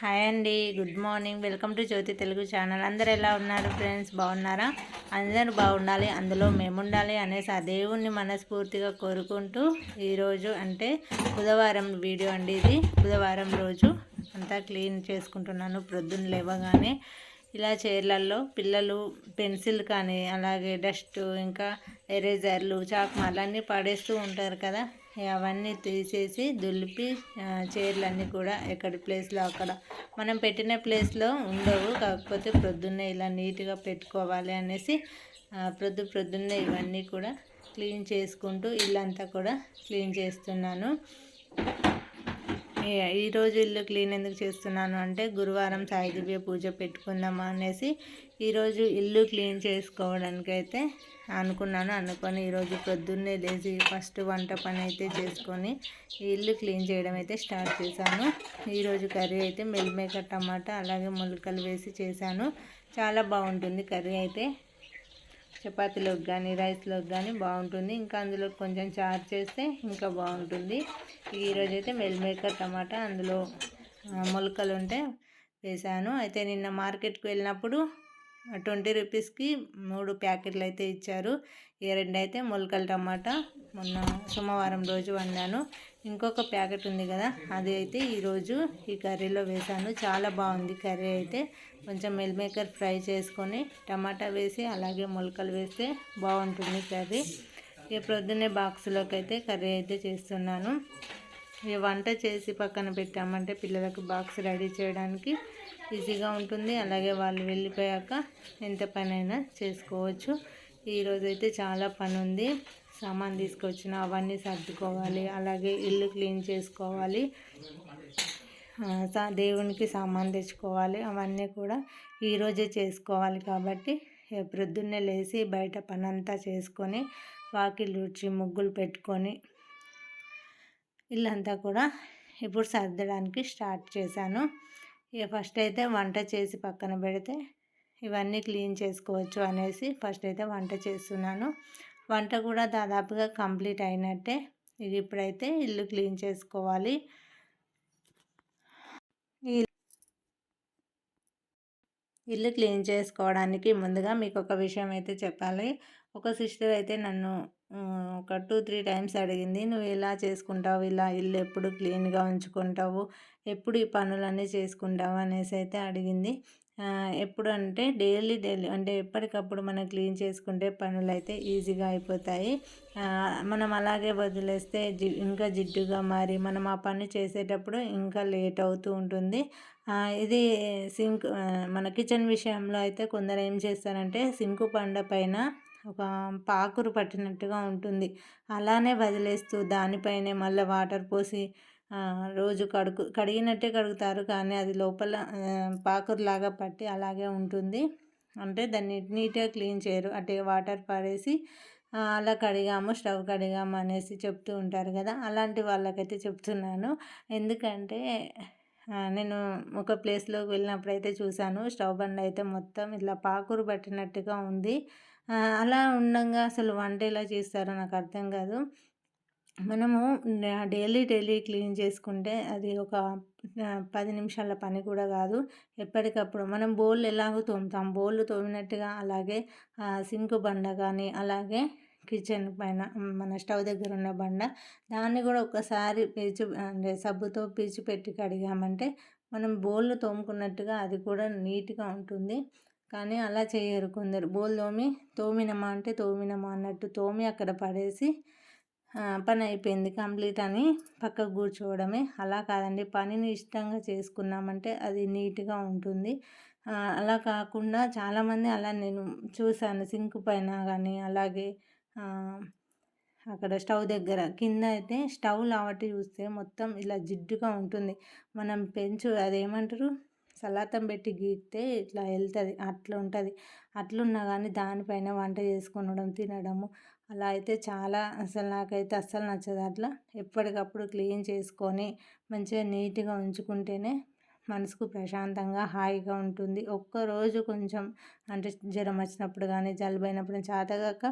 Hi అండి. Good morning. Welcome to Jyothi Telugu channel. అందరు ఎలా ఉన్నారు ఫ్రెండ్స్? బాగున్నారా? అందరూ బాగుండాలి. అందులో మేము ఉండాలి అనేసి ఆ దేవుణ్ణి మనస్ఫూర్తిగా కోరుకుంటూ ఈరోజు అంటే బుధవారం వీడియో అండి ఇది. బుధవారం రోజు అంతా క్లీన్ చేసుకుంటున్నాను. ప్రొద్దున లేవగానే ఇలా చీరలలో పిల్లలు పెన్సిల్ కానీ అలాగే డస్ట్ ఇంకా ఎరేజర్లు చాక్మార్లు అన్నీ పడేస్తూ ఉంటారు కదా. అవన్నీ తీసేసి దులిపి చైర్లన్నీ కూడా ఎక్కడి ప్లేస్లో అక్కడ. మనం పెట్టిన ప్లేస్లో ఉండవు. కాకపోతే ప్రొద్దున్నే ఇలా నీట్గా పెట్టుకోవాలి అనేసి ప్రొద్దు ప్రొద్దున్నే ఇవన్నీ కూడా క్లీన్ చేసుకుంటూ ఇల్లంతా కూడా క్లీన్ చేస్తున్నాను. ఈరోజు ఇల్లు క్లీన్ ఎందుకు చేస్తున్నాను అంటే గురువారం సాయి దివ్య పూజ పెట్టుకుందామా అనేసి ఈరోజు ఇల్లు క్లీన్ చేసుకోవడానికి అయితే అనుకున్నాను. అనుకొని ఈరోజు పొద్దున్నే లేచి ఫస్ట్ వంట పని అయితే చేసుకొని ఇల్లు క్లీన్ చేయడం అయితే స్టార్ట్ చేశాను. ఈరోజు కర్రీ అయితే మెల్మేకర్ టమాటా అలాగే మొలకలు వేసి చేశాను. చాలా బాగుంటుంది కర్రీ అయితే. చపాతీలోకి కానీ రైస్లోకి కానీ బాగుంటుంది. ఇంకా అందులో కొంచెం చార్జ్ చేస్తే ఇంకా బాగుంటుంది. ఈరోజు అయితే మెల్ మేకర్ టమాటా అందులో మొలకలు ఉంటే వేసాను. అయితే నిన్న మార్కెట్కి వెళ్ళినప్పుడు ట్వంటీ రూపీస్కి మూడు ప్యాకెట్లు అయితే ఇచ్చారు. ఈ రెండు అయితే మొలకల టమాటా మొన్న సోమవారం రోజు వండాను. ఇంకొక ప్యాకెట్ ఉంది కదా అది అయితే ఈరోజు ఈ కర్రీలో వేసాను చాలా బాగుంది కర్రీ అయితే. కొంచెం మిల్ మేకర్ ఫ్రై చేసుకొని టమాటా వేసి అలాగే మొలకలు వేస్తే బాగుంటుంది కర్రీ. ఇక ప్రొద్దున్నే బాక్స్లోకి అయితే కర్రీ అయితే చేస్తున్నాను. ఇక వంట చేసి పక్కన పెట్టామంటే పిల్లలకు బాక్స్ రెడీ చేయడానికి ఈజీగా ఉంటుంది. అలాగే వాళ్ళు వెళ్ళిపోయాక ఎంత పనైనా చేసుకోవచ్చు. ఈరోజైతే చాలా పని ఉంది సామాన్ తీసుకొచ్చిన అవన్నీ సర్దుకోవాలి అలాగే ఇల్లు క్లీన్ చేసుకోవాలి. దేవునికి సామాన్ తెచ్చుకోవాలి అవన్నీ కూడా ఈరోజే చేసుకోవాలి కాబట్టి ప్రొద్దున్నే లేచి బయట పనంతా చేసుకొని వాకిలు ఊడ్చి ముగ్గులు పెట్టుకొని ఇల్లంతా కూడా ఇప్పుడు సర్దడానికి స్టార్ట్ చేశాను. ఇక ఫస్ట్ అయితే వంట చేసి పక్కన పెడితే ఇవన్నీ క్లీన్ చేసుకోవచ్చు అనేసి ఫస్ట్ అయితే వంట చేస్తున్నాను. వంట కూడా దాదాపుగా కంప్లీట్ అయినట్టే. ఇది ఇప్పుడైతే ఇల్లు క్లీన్ చేసుకోవాలి. ఇల్లు క్లీన్ చేసుకోవడానికి ముందుగా మీకు ఒక విషయం అయితే చెప్పాలి. ఒక సిస్టర్ అయితే నన్ను ఒక టూ త్రీ టైమ్స్ అడిగింది నువ్వు ఇలా చేసుకుంటావు? ఇలా ఇల్లు ఎప్పుడు క్లీన్గా ఉంచుకుంటావు? ఎప్పుడు ఈ పనులన్నీ చేసుకుంటావు? అనేసి అయితే అడిగింది. ఎప్పుడు అంటే డైలీ డైలీ అంటే ఎప్పటికప్పుడు మనం క్లీన్ చేసుకుంటే పనులు అయితే ఈజీగా అయిపోతాయి. మనం అలాగే వదిలేస్తే జి ఇంకా జిడ్డుగా మారి మనం ఆ పని చేసేటప్పుడు ఇంకా లేట్ అవుతూ ఉంటుంది. ఇది సింక్ మన కిచెన్ విషయంలో అయితే కొందరు ఏం చేస్తారంటే సింకు పండ పైన ఒక పాకురు పట్టినట్టుగా ఉంటుంది. అలానే వదిలేస్తూ దానిపైనే మళ్ళీ వాటర్ పోసి రోజు కడుగు కడిగినట్టే కడుగుతారు కానీ అది లోపల పాకురులాగా పట్టి అలాగే ఉంటుంది. అంటే దాన్ని నీట్గా క్లీన్ చేయరు. అంటే వాటర్ పడేసి అలా కడిగాము స్టవ్ కడిగాము అనేసి చెప్తూ ఉంటారు కదా. అలాంటి వాళ్ళకైతే చెప్తున్నాను. ఎందుకంటే నేను ఒక ప్లేస్లోకి వెళ్ళినప్పుడు అయితే చూశాను. స్టవ్ బండ్ అయితే మొత్తం ఇట్లా పాకురు పట్టినట్టుగా ఉంది. అలా ఉండగా అసలు వంట ఎలా చేస్తారో నాకు అర్థం కాదు. మనము డైలీ డైలీ క్లీన్ చేసుకుంటే అది ఒక పది నిమిషాల పని కూడా కాదు. ఎప్పటికప్పుడు మనం బౌల్ ఎలాగో తోముతాం. బౌల్ తోమినట్టుగా అలాగే సింక్ బండ కానీ అలాగే కిచెన్ పైన మన స్టవ్ దగ్గర ఉన్న బండ దాన్ని కూడా ఒకసారి పీచు అంటే సబ్బుతో పీచు పెట్టి కడిగామంటే మనం బౌల్ తోముకున్నట్టుగా అది కూడా నీట్గా ఉంటుంది. కానీ అలా చేయరు కొందరు. బోల్ తోమి తోమినమా అంటే తోమినమా అన్నట్టు తోమి అక్కడ పడేసి పని అయిపోయింది కంప్లీట్ అని పక్కకు కూర్చోవడమే. అలా కాదండి పనిని ఇష్టంగా చేసుకున్నామంటే అది నీట్గా ఉంటుంది. అలా కాకుండా చాలామంది అలా నేను చూశాను సింక్ పైన కానీ అలాగే అక్కడ స్టవ్ దగ్గర. కింద అయితే స్టవ్ లావటి చూస్తే మొత్తం ఇలా జిడ్డుగా ఉంటుంది. మనం పెంచు అదేమంటారు? సలాతం పెట్టి గీస్తే ఇట్లా వెళ్తుంది అట్లా ఉంటుంది అట్లున్నా కానీ దానిపైన వంట చేసుకునడం తినడము అలా అయితే చాలా అసలు నాకైతే అస్సలు నచ్చదు. అట్లా ఎప్పటికప్పుడు క్లీన్ చేసుకొని మంచిగా నీట్గా ఉంచుకుంటేనే మనసుకు ప్రశాంతంగా హాయిగా ఉంటుంది. ఒక్కరోజు కొంచెం అంటే జ్వరం వచ్చినప్పుడు కానీ జలుబు అయినప్పుడు చేతగాక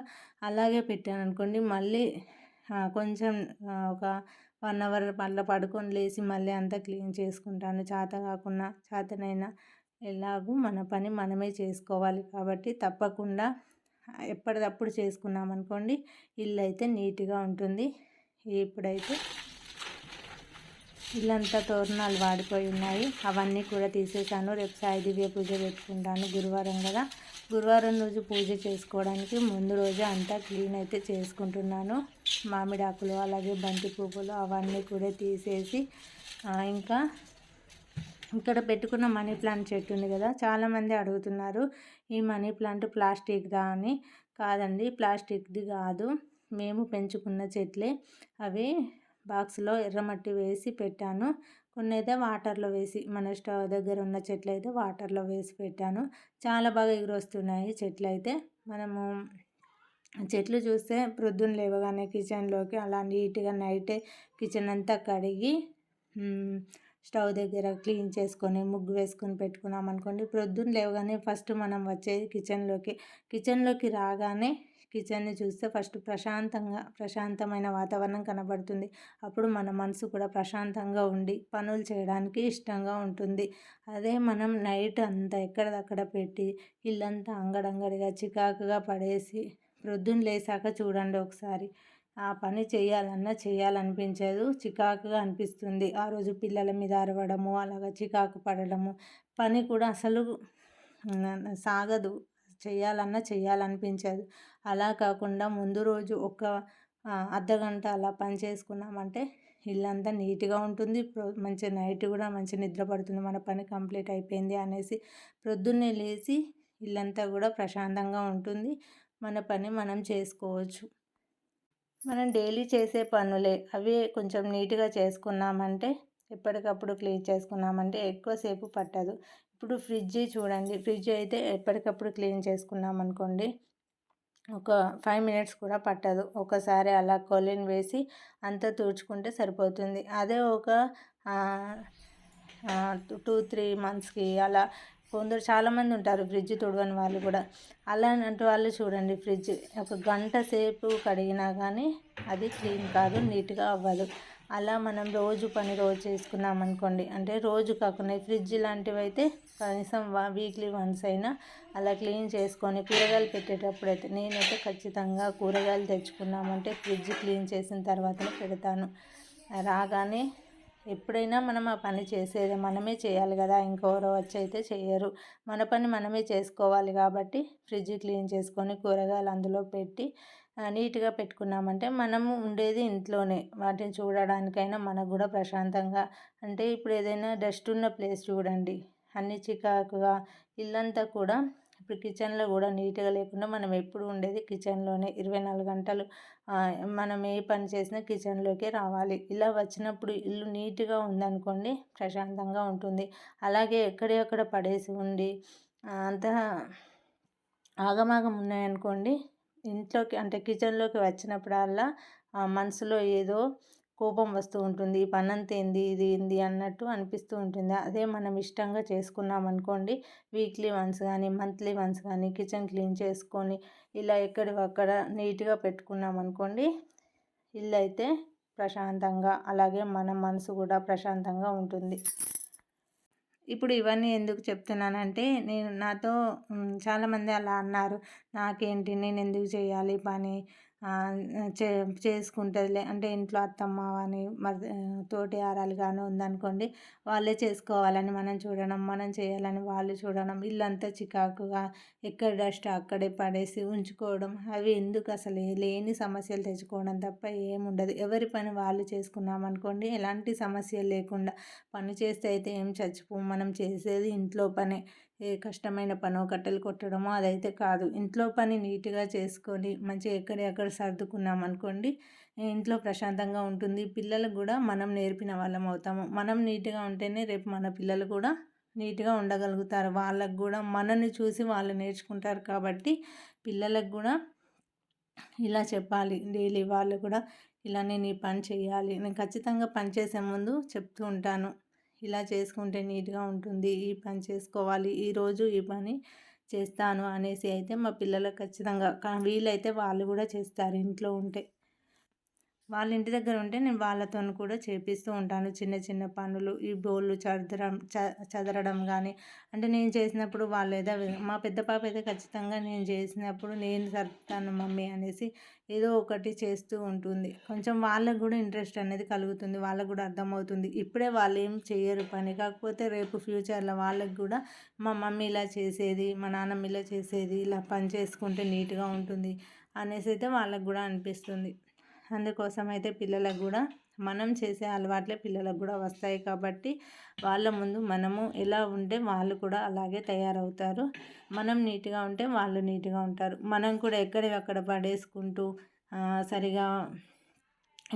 అలాగే పెట్టాను అనుకోండి. మళ్ళీ కొంచెం ఒక వన్ అవర్ మళ్ళీ పడుకొని లేచి మళ్ళీ అంతా క్లీన్ చేసుకుంటాను. చేత కాకుండా చేతనైనా ఎలాగూ మన పని మనమే చేసుకోవాలి. కాబట్టి తప్పకుండా ఎప్పటికప్పుడు చేసుకున్నాం అనుకోండి ఇల్లు అయితే నీట్గా ఉంటుంది. ఇప్పుడైతే ఇల్లంతా తోరణాలు వాడిపోయి ఉన్నాయి. అవన్నీ కూడా తీసేసాను రేపు సాయి దివ్య పూజ పెట్టుకుంటాను గురువారం కదా. గురువారం రోజు పూజ చేసుకోవడానికి ముందు రోజు అంతా క్లీన్ అయితే చేసుకుంటున్నాను. మామిడాకులు అలాగే బంతి పువ్వులు అవన్నీ కూడా తీసేసి ఇంకా ఇక్కడ పెట్టుకున్న మనీ ప్లాంట్ చెట్టు ఉంది కదా. చాలామంది అడుగుతున్నారు ఈ మనీ ప్లాంట్ ప్లాస్టిక్దా అని కాదండి. ప్లాస్టిక్ది కాదు. మేము పెంచుకున్న చెట్లే. అవి బాక్స్లో ఎర్రమట్టి వేసి పెట్టాను. కొన్ని అయితే వాటర్లో వేసి మన స్టవ్ దగ్గర ఉన్న చెట్లు అయితే వాటర్లో వేసి పెట్టాను. చాలా బాగా ఎగురొస్తున్నాయి చెట్లు అయితే మనము చెట్లు చూస్తే ప్రొద్దున లేవగానే కిచెన్లోకి అలా నీట్గా నైటే కిచెన్ అంతా కడిగి స్టవ్ దగ్గర క్లీన్ చేసుకొని ముగ్గు వేసుకొని పెట్టుకున్నాం అనుకోండి. ప్రొద్దున లేవగానే ఫస్ట్ మనం వచ్చేది కిచెన్లోకి కిచెన్లోకి రాగానే కిచెన్ని చూస్తే ఫస్ట్ ప్రశాంతంగా ప్రశాంతమైన వాతావరణం కనబడుతుంది. అప్పుడు మన మనసు కూడా ప్రశాంతంగా ఉండి పనులు చేయడానికి ఇష్టంగా ఉంటుంది. అదే మనం నైట్ అంతా ఎక్కడదక్కడ పెట్టి ఇల్లంతా అంగడంగడిగా చికాకుగా పడేసి ప్రొద్దున లేసాక చూడండి ఒకసారి. ఆ పని చేయాలన్నా చేయాలనిపించదు. చికాకుగా అనిపిస్తుంది. ఆ రోజు పిల్లల మీద అరవడము అలాగా చికాకు పడడము పని కూడా అసలు సాగదు. చేయాలన్నా చేయాలనిపించదు. అలా కాకుండా ముందు రోజు ఒక అర్ధగంట అలా పని చేసుకున్నామంటే ఇల్లంతా నీట్గా ఉంటుంది. మంచి నైట్ కూడా మంచి నిద్ర పడుతుంది. మన పని కంప్లీట్ అయిపోయింది అనేసి ప్రొద్దున్నే లేచి ఇల్లంతా కూడా ప్రశాంతంగా ఉంటుంది. మన పని మనం చేసుకోవచ్చు. మనం డైలీ చేసే పనులే అవి కొంచెం నీట్గా చేసుకున్నామంటే ఎప్పటికప్పుడు క్లీన్ చేసుకున్నామంటే ఎక్కువసేపు పట్టదు. ఇప్పుడు ఫ్రిడ్జ్ చూడండి ఫ్రిడ్జ్ అయితే ఎప్పటికప్పుడు క్లీన్ చేసుకున్నాం అనుకోండి ఒక ఫైవ్ మినిట్స్ కూడా పట్టదు. ఒకసారి అలా కొలిన్ వేసి అంతా తుడుచుకుంటే సరిపోతుంది. అదే ఒక టూ త్రీ మంత్స్కి అలా కొందరు చాలామంది ఉంటారు ఫ్రిడ్జ్ తుడవని వాళ్ళు కూడా. అలాంటి వాళ్ళు చూడండి ఫ్రిడ్జ్. ఒక గంట సేపు కడిగినా కానీ అది క్లీన్ కాదు నీట్గా అవ్వదు. అలా మనం రోజు పని రోజు చేసుకున్నాం అనుకోండి. అంటే రోజు కాకుండా ఫ్రిడ్జ్ లాంటివి అయితే కనీసం వీక్లీ వన్స్ అయినా అలా క్లీన్ చేసుకొని కూరగాయలు పెట్టేటప్పుడు అయితే నేనైతే ఖచ్చితంగా కూరగాయలు తెచ్చుకున్నామంటే ఫ్రిడ్జ్ క్లీన్ చేసిన తర్వాతనే పెడతాను. రాగానే ఎప్పుడైనా మనం ఆ పని చేసేది మనమే చేయాలి కదా ఇంకెవరో వచ్చి అయితే చేయరు. మన పని మనమే చేసుకోవాలి కాబట్టి ఫ్రిడ్జ్ క్లీన్ చేసుకొని కూరగాయలు అందులో పెట్టి నీట్గా పెట్టుకున్నామంటే మనము ఉండేది ఇంట్లోనే. వాటిని చూడడానికైనా మనకు కూడా ప్రశాంతంగా అంటే ఇప్పుడు ఏదైనా డస్ట్ ఉన్న ప్లేస్ చూడండి. అన్ని చికాకుగా ఇల్లంతా కూడా ఇప్పుడు కిచెన్లో కూడా నీట్గా లేకుండా మనం ఎప్పుడు ఉండేది కిచెన్లోనే ఇరవై నాలుగు గంటలు మనం ఏ పని చేసినా కిచెన్లోకే రావాలి. ఇలా వచ్చినప్పుడు ఇల్లు నీట్గా ఉందనుకోండి ప్రశాంతంగా ఉంటుంది. అలాగే ఎక్కడెక్కడ పడేసి ఉండి అంతా ఆగమాగం ఉన్నాయనుకోండి ఇంట్లోకి అంటే కిచెన్లోకి వచ్చినప్పుడల్లా మనసులో ఏదో కోపం వస్తూ ఉంటుంది. ఈ ఏంది? ఇది ఏంది? అన్నట్టు అనిపిస్తూ ఉంటుంది. అదే మనం ఇష్టంగా చేసుకున్నాం అనుకోండి వీక్లీ వన్స్ కానీ మంత్లీ వన్స్ కానీ కిచెన్ క్లీన్ చేసుకొని ఇలా ఎక్కడికక్కడ నీట్గా పెట్టుకున్నాం అనుకోండి ఇల్లు అయితే ప్రశాంతంగా అలాగే మన మనసు కూడా ప్రశాంతంగా ఉంటుంది. ఇప్పుడు ఇవన్నీ ఎందుకు చెప్తున్నానంటే నేను నాతో చాలామంది అలా అన్నారు. నాకేంటి? నేను ఎందుకు చేయాలి? పని చే చేసుకుంటుందిలే. అంటే ఇంట్లో అత్తమ్మ అని మరి తోటి ఆరాలు కానీ ఉందనుకోండి వాళ్ళే చేసుకోవాలని మనం చూడడం మనం చేయాలని వాళ్ళు చూడడం ఇల్లంతా చికాకుగా ఎక్కడ డస్ట్ అక్కడే పడేసి ఉంచుకోవడం అవి ఎందుకు అసలు లేని సమస్యలు తెచ్చుకోవడం తప్ప ఏముండదు. ఎవరి పని వాళ్ళు చేసుకున్నామనుకోండి ఎలాంటి సమస్యలు లేకుండా పని చేస్తే అయితే ఏం చచ్చిపో. మనం చేసేది ఇంట్లో పనే. ఏ కష్టమైన పనో కట్టెలు కొట్టడమో అదైతే కాదు. ఇంట్లో పని నీట్గా చేసుకొని మంచిగా ఎక్కడెక్కడ సర్దుకున్నాం అనుకోండి ఇంట్లో ప్రశాంతంగా ఉంటుంది. పిల్లలకు కూడా మనం నేర్పిన వాళ్ళం అవుతాము. మనం నీట్గా ఉంటేనే రేపు మన పిల్లలు కూడా నీట్గా ఉండగలుగుతారు. వాళ్ళకు కూడా మనల్ని చూసి వాళ్ళు నేర్చుకుంటారు కాబట్టి పిల్లలకు కూడా ఇలా చెప్పాలి. డైలీ వాళ్ళు కూడా ఇలా నేను ఈ పని చేయాలి నేను ఖచ్చితంగా పని చేసే ముందు చెప్తూ ఉంటాను. ఇలా చేసుకుంటే నీట్గా ఉంటుంది. ఈ పని చేసుకోవాలి. ఈరోజు ఈ పని చేస్తాను అనేసి అయితే మా పిల్లలకు ఖచ్చితంగా వీలైతే వాళ్ళు కూడా చేస్తారు ఇంట్లో ఉంటే. వాళ్ళ ఇంటి దగ్గర ఉంటే నేను వాళ్ళతో కూడా చేపిస్తూ ఉంటాను. చిన్న చిన్న పనులు ఈ బోళ్ళు చదరం చ చదరడం కానీ అంటే నేను చేసినప్పుడు వాళ్ళు ఏదో మా పెద్ద పాప అయితే ఖచ్చితంగా నేను చేసినప్పుడు నేను సర్దుతాను మమ్మీ అనేసి ఏదో ఒకటి చేస్తూ ఉంటుంది. కొంచెం వాళ్ళకు కూడా ఇంట్రెస్ట్ అనేది కలుగుతుంది వాళ్ళకు కూడా అర్థమవుతుంది. ఇప్పుడే వాళ్ళు ఏం చేయరు పని. కాకపోతే రేపు ఫ్యూచర్లో వాళ్ళకు కూడా మా మమ్మీ ఇలా చేసేది మా నాన్నమ్మ ఇలా చేసేది ఇలా పని చేసుకుంటే నీట్గా ఉంటుంది అనేసి అయితే వాళ్ళకు కూడా అనిపిస్తుంది. అందుకోసం అయితే పిల్లలకు కూడా మనం చేసే అలవాట్లే పిల్లలకు కూడా వస్తాయి కాబట్టి వాళ్ళ ముందు మనము ఎలా ఉంటే వాళ్ళు కూడా అలాగే తయారవుతారు. మనం నీట్గా ఉంటే వాళ్ళు నీట్గా ఉంటారు. మనం కూడా ఎక్కడివి పడేసుకుంటూ సరిగా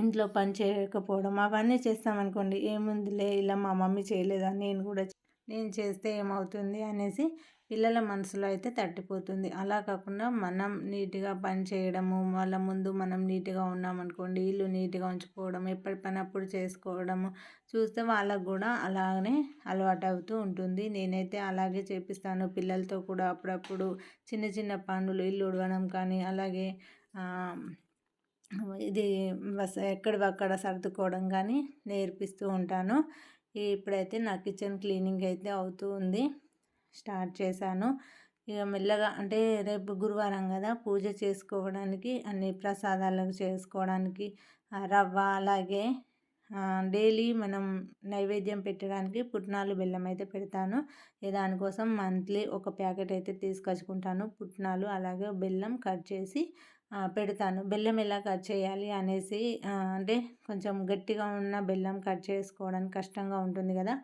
ఇంట్లో పని చేయకపోవడం అవన్నీ చేస్తామనుకోండి ఏముందిలే ఇలా మా మమ్మీ చేయలేదా నేను కూడా నేను చేస్తే ఏమవుతుంది అనేసి పిల్లల మనసులో అయితే తట్టిపోతుంది. అలా కాకుండా మనం నీట్గా పని చేయడము వాళ్ళ ముందు మనం నీట్గా ఉన్నామనుకోండి ఇల్లు నీట్గా ఉంచుకోవడం ఎప్పటి పని అప్పుడు చేసుకోవడము చూస్తే వాళ్ళకు కూడా అలాగనే అలవాటు అవుతూ ఉంటుంది. నేనైతే అలాగే చేపిస్తాను. పిల్లలతో కూడా అప్పుడప్పుడు చిన్న చిన్న పనులు ఇల్లు ఉడవడం కానీ అలాగే ఇది బస్ ఎక్కడివక్కడ సర్దుకోవడం కానీ నేర్పిస్తూ ఉంటాను. ఇప్పుడైతే నా కిచెన్ క్లీనింగ్ అయితే అవుతూ ఉంది. స్టార్ట్ చేశాను. ఇక మెల్లగా అంటే రేపు గురువారం కదా పూజ చేసుకోవడానికి అన్ని ప్రసాదాలకు చేసుకోవడానికి రవ్వ అలాగే డైలీ మనం నైవేద్యం పెట్టడానికి పుట్నాలు బెల్లం అయితే పెడతాను. దానికోసం మంత్లీ ఒక ప్యాకెట్ అయితే తీసుకొచ్చుకుంటాను. పుట్నాలు అలాగే బెల్లం కట్ చేసి పెడతాను. బెల్లం ఎలా కట్ చేయాలి అనేసి అంటే కొంచెం గట్టిగా ఉన్న బెల్లం కట్ చేసుకోవడానికి కష్టంగా ఉంటుంది కదా.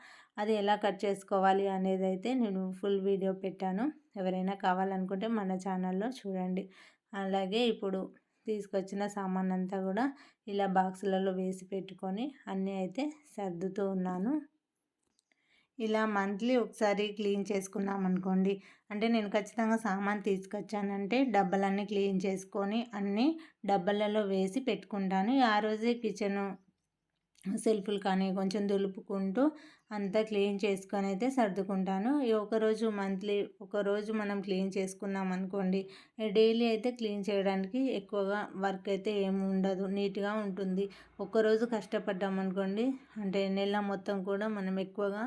అది ఎలా కట్ చేసుకోవాలి అనేది అయితే నేను ఫుల్ వీడియో పెట్టాను. ఎవరైనా కావాలనుకుంటే మన ఛానల్లో చూడండి. అలాగే ఇప్పుడు తీసుకొచ్చిన సామాన్ అంతా కూడా ఇలా బాక్సులలో వేసి పెట్టుకొని అన్నీ అయితే సర్దుతూ ఉన్నాను. ఇలా మంత్లీ ఒకసారి క్లీన్ చేసుకున్నాం అనుకోండి. అంటే నేను ఖచ్చితంగా సామాన్ తీసుకొచ్చానంటే డబ్బాలన్నీ క్లీన్ చేసుకొని అన్నీ డబ్బాలలో వేసి పెట్టుకుంటాను. ఆ రోజే కిచెన్ సెల్ఫ్లు కానీ కొంచెం దులుపుకుంటూ అంతా క్లీన్ చేసుకొని అయితే సర్దుకుంటాను. ఒకరోజు మంత్లీ ఒకరోజు మనం క్లీన్ చేసుకున్నాం అనుకోండి డైలీ అయితే క్లీన్ చేయడానికి ఎక్కువగా వర్క్ అయితే ఏమి ఉండదు నీట్గా ఉంటుంది. ఒక్కరోజు కష్టపడ్డాం అనుకోండి అంటే నెల మొత్తం కూడా మనం ఎక్కువగా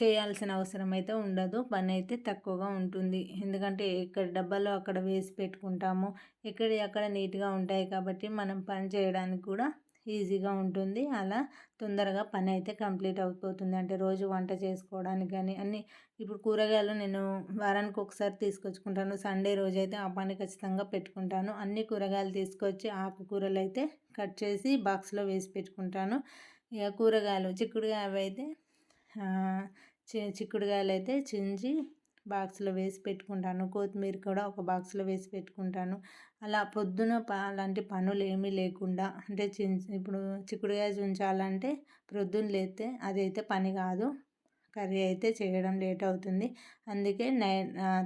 చేయాల్సిన అవసరం అయితే ఉండదు. పని అయితే తక్కువగా ఉంటుంది. ఎందుకంటే ఎక్కడ డబ్బాలో అక్కడ వేసి పెట్టుకుంటాము. ఎక్కడి అక్కడ నీట్గా ఉంటాయి కాబట్టి మనం పని చేయడానికి కూడా ఈజీగా ఉంటుంది. అలా తొందరగా పని అయితే కంప్లీట్ అయిపోతుంది. అంటే రోజు వంట చేసుకోవడానికి కానీ అన్ని ఇప్పుడు కూరగాయలు నేను వారానికి ఒకసారి తీసుకొచ్చుకుంటాను. సండే రోజు అయితే ఆ పని ఖచ్చితంగా పెట్టుకుంటాను. అన్ని కూరగాయలు తీసుకొచ్చి ఆకుకూరలు అయితే కట్ చేసి బాక్స్లో వేసి పెట్టుకుంటాను. ఇక కూరగాయలు చిక్కుడుగా అవి అయితే చిక్కుడుకాయలు అయితే చించి బాక్స్లో వేసి పెట్టుకుంటాను. కొత్తిమీర కూడా ఒక బాక్స్లో వేసి పెట్టుకుంటాను. అలా పొద్దున అలాంటి పనులు ఏమీ లేకుండా అంటే ఇప్పుడు చిక్కుడుకాయ చుంచాలంటే ప్రొద్దున లేస్తే అదైతే పని కాదు. కర్రీ అయితే చేయడం లేట్ అవుతుంది. అందుకే నై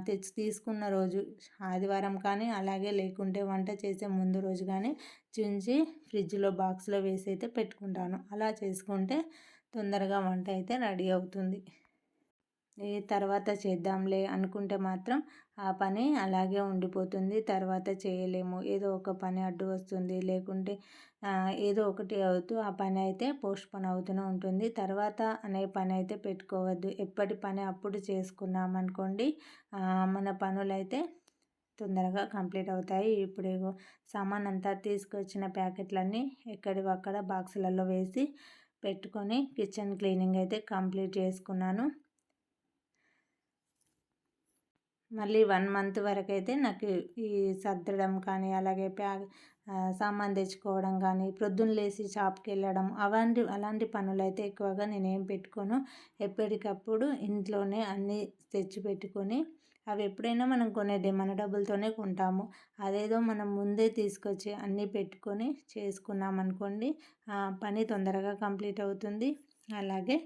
తెచ్చి తీసుకున్న రోజు ఆదివారం కానీ అలాగే లేకుంటే వంట చేసే ముందు రోజు కానీ చుంచి ఫ్రిడ్జ్లో బాక్స్లో వేసి అయితే పెట్టుకుంటాను. అలా చేసుకుంటే తొందరగా వంట అయితే రెడీ అవుతుంది. ఏ తర్వాత చేద్దాంలే అనుకుంటే మాత్రం ఆ పని అలాగే ఉండిపోతుంది. తర్వాత చేయలేము. ఏదో ఒక పని అడ్డు వస్తుంది. లేకుంటే ఏదో ఒకటి అవుతూ ఆ పని అయితే పోస్ట్పోన్ అవుతూనే ఉంటుంది. తర్వాత అనే పని అయితే పెట్టుకోవద్దు. ఎప్పటి పని అప్పుడు చేసుకున్నామనుకోండి మన పనులైతే తొందరగా కంప్లీట్ అవుతాయి. ఇప్పుడు సామాన్ అంతా తీసుకొచ్చిన ప్యాకెట్లన్నీ ఎక్కడివక్కడ బాక్సులలో వేసి పెట్టుకొని కిచెన్ క్లీనింగ్ అయితే కంప్లీట్ చేసుకున్నాను. మళ్ళీ వన్ మంత్ వరకు అయితే నాకు ఈ సర్దడం కానీ అలాగే ప్యాక్ సామాన్ తెచ్చుకోవడం కానీ ప్రొద్దున లేచి షాప్కి వెళ్ళడం అలాంటి అలాంటి పనులు అయితే ఎక్కువగా నేనేం పెట్టుకోను. ఎప్పటికప్పుడు ఇంట్లోనే అన్నీ తెచ్చి పెట్టుకొని అవి ఎప్పుడైనా మనం కొనేది మన డబ్బులతోనే కొంటాము. అదేదో మనం ముందే తీసుకొచ్చి అన్నీ పెట్టుకొని చేసుకున్నాం అనుకోండి పని తొందరగా కంప్లీట్ అవుతుంది. అలాగే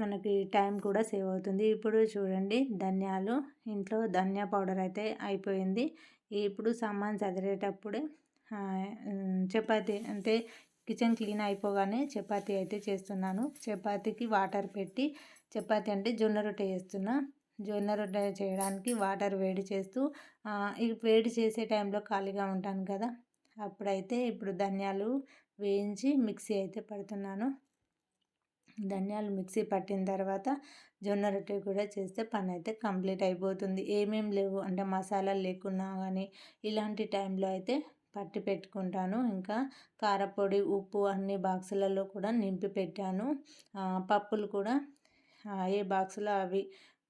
మనకి టైం కూడా సేవ్ అవుతుంది. ఇప్పుడు చూడండి ధనియాలు ఇంట్లో ధనియా పౌడర్ అయితే అయిపోయింది. ఇప్పుడు సామాన్ చదిరేటప్పుడే చపాతి అంటే కిచెన్ క్లీన్ అయిపోగానే చపాతి అయితే చేస్తున్నాను. చపాతీకి వాటర్ పెట్టి చపాతి అంటే జొన్న రొట్టె చేస్తున్నా. జొన్న రొట్టె చేయడానికి వాటర్ వేడి చేస్తూ వేడి చేసే టైంలో ఖాళీగా ఉంటాను కదా. అప్పుడైతే ఇప్పుడు ధనియాలు వేయించి మిక్సీ అయితే పడుతున్నాను. ధనియాలు మిక్సీ పట్టిన తర్వాత జొన్న రొట్టె కూడా చేస్తే పని అయితే కంప్లీట్ అయిపోతుంది. ఏమేం లేవు అంటే మసాలాలు లేకున్నా కానీ ఇలాంటి టైంలో అయితే పట్టి పెట్టుకుంటాను. ఇంకా కారపొడి ఉప్పు అన్ని బాక్సులలో కూడా నింపి పెట్టాను. పప్పులు కూడా ఏ బాక్సులో అవి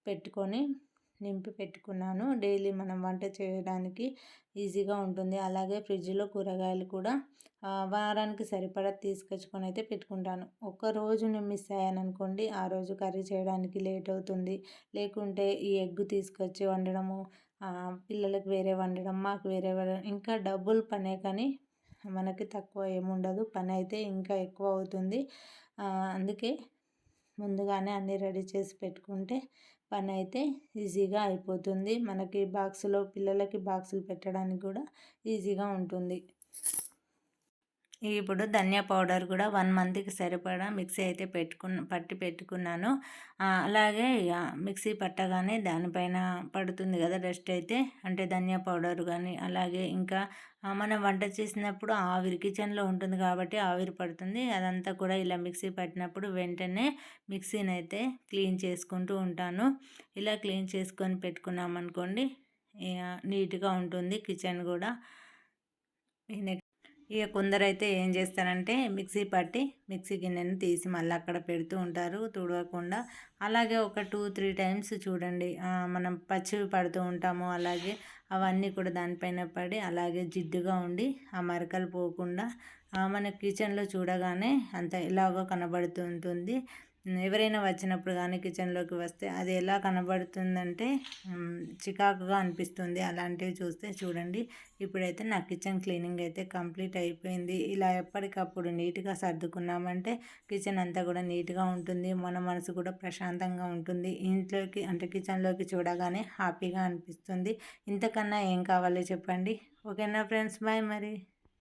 పెట్టుకొని నింపి పెట్టుకున్నాను. డైలీ మనం వంట చేయడానికి ఈజీగా ఉంటుంది. అలాగే ఫ్రిడ్జ్లో కూరగాయలు కూడా వారానికి సరిపడా తీసుకొచ్చుకొని అయితే పెట్టుకుంటాను. ఒక రోజు నేను మిస్ అయ్యాను అనుకోండి ఆ రోజు కర్రీ చేయడానికి లేట్ అవుతుంది. లేకుంటే ఈ ఎగ్ తీసుకొచ్చి వండడము పిల్లలకు వేరే వండడం మాకు వేరే ఇంకా డబ్బులు పనే కానీ మనకి తక్కువ ఏముండదు. పని అయితే ఇంకా ఎక్కువ అవుతుంది. అందుకే ముందుగానే అన్నీ రెడీ చేసి పెట్టుకుంటే పని అయితే ఈజీగా అయిపోతుంది. మనకి బాక్సులో పిల్లలకి బాక్సులు పెట్టడానికి కూడా ఈజీగా ఉంటుంది. ఇప్పుడు ధనియా పౌడర్ కూడా వన్ మంత్కి సరిపడా మిక్సీ అయితే పెట్టుకున్న పట్టి పెట్టుకున్నాను. అలాగే మిక్సీ పట్టగానే దానిపైన పడుతుంది కదా డస్ట్ అయితే అంటే ధనియా పౌడర్ కానీ అలాగే ఇంకా మనం వంట చేసినప్పుడు ఆవిరి కిచెన్లో ఉంటుంది కాబట్టి ఆవిరి పడుతుంది. అదంతా కూడా ఇలా మిక్సీ పట్టినప్పుడు వెంటనే మిక్సీని అయితే క్లీన్ చేసుకుంటూ ఉంటాను. ఇలా క్లీన్ చేసుకొని పెట్టుకున్నాం అనుకోండి నీట్గా ఉంటుంది కిచెన్ కూడా. ఇక కొందరైతే ఏం చేస్తారంటే మిక్సీ పట్టి మిక్సీ గిన్నెను తీసి మళ్ళీ అక్కడ పెడుతూ ఉంటారు తుడవకుండా. అలాగే ఒక టూ త్రీ టైమ్స్ చూడండి మనం పచ్చివి పడుతూ ఉంటాము. అలాగే అవన్నీ కూడా దానిపైన పడి అలాగే జిడ్డుగా ఉండి ఆ మరకలు పోకుండా మన కిచెన్లో చూడగానే అంత ఎలాగో కనబడుతుంటుంది ఎవరైనా వచ్చినప్పుడు కానీ కిచెన్లోకి వస్తే అది ఎలా కనబడుతుందంటే చికాకుగా అనిపిస్తుంది. అలాంటివి చూస్తే చూడండి. ఇప్పుడైతే నా కిచెన్ క్లీనింగ్ అయితే కంప్లీట్ అయిపోయింది. ఇలా ఎప్పటికప్పుడు నీట్గా సర్దుకున్నామంటే కిచెన్ అంతా కూడా నీట్గా ఉంటుంది. మన మనసు కూడా ప్రశాంతంగా ఉంటుంది. ఇంట్లోకి అంటే కిచెన్లోకి చూడగానే హ్యాపీగా అనిపిస్తుంది. ఇంతకన్నా ఏం కావాలో చెప్పండి? ఓకేనా ఫ్రెండ్స్? బాయ్ మరి.